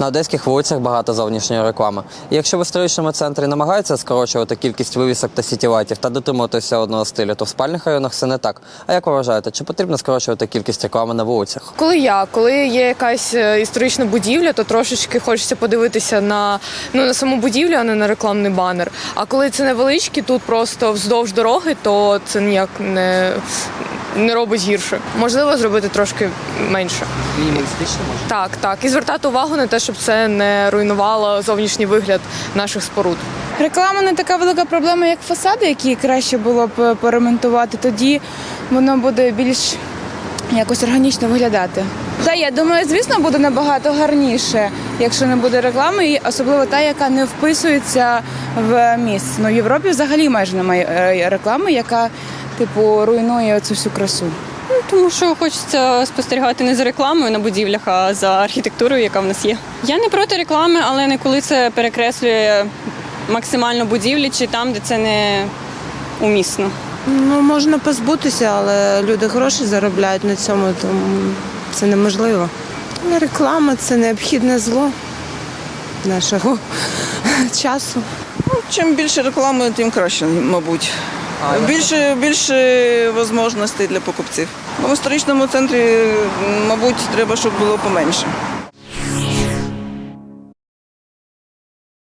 На одеських вулицях багато зовнішньої реклами. І якщо в історичному центрі намагаються скорочувати кількість вивісок та сітіватів та дотримуватися одного стилю, то в спальних районах все не так. А як вважаєте, чи потрібно скорочувати кількість реклами на вулицях? Коли я, коли є якась е, історична будівля, то трошечки хочеться подивитися на, ну, на саму будівлю, а не на рекламний банер. А коли це невеличкі, тут просто вздовж дороги, то це ніяк не, не робить гірше. Можливо, зробити трошки менше. Мінімалістично може? Так, так. І звертати увагу на те, щоб це не руйнувало зовнішній вигляд наших споруд. Реклама не така велика проблема, як фасади, які краще було б поремонтувати. Тоді воно буде більш якось органічно виглядати. Та я думаю, звісно, буде набагато гарніше, якщо не буде реклами, і особливо та, яка не вписується в міст. Ну, в Європі взагалі майже немає е, реклами, яка типу руйнує цю всю красу. Ну, Тому що хочеться спостерігати не за рекламою на будівлях, а за архітектурою, яка в нас є. Я не проти реклами, але не коли це перекреслює максимально будівлі чи там, де це не умісно. Ну, можна позбутися, але люди гроші заробляють на цьому, тому це неможливо. Реклама це необхідне зло нашого часу. Чим більше реклами, тим краще, мабуть. Більше, більше можливостей для покупців. В історичному центрі, мабуть, треба, щоб було поменше.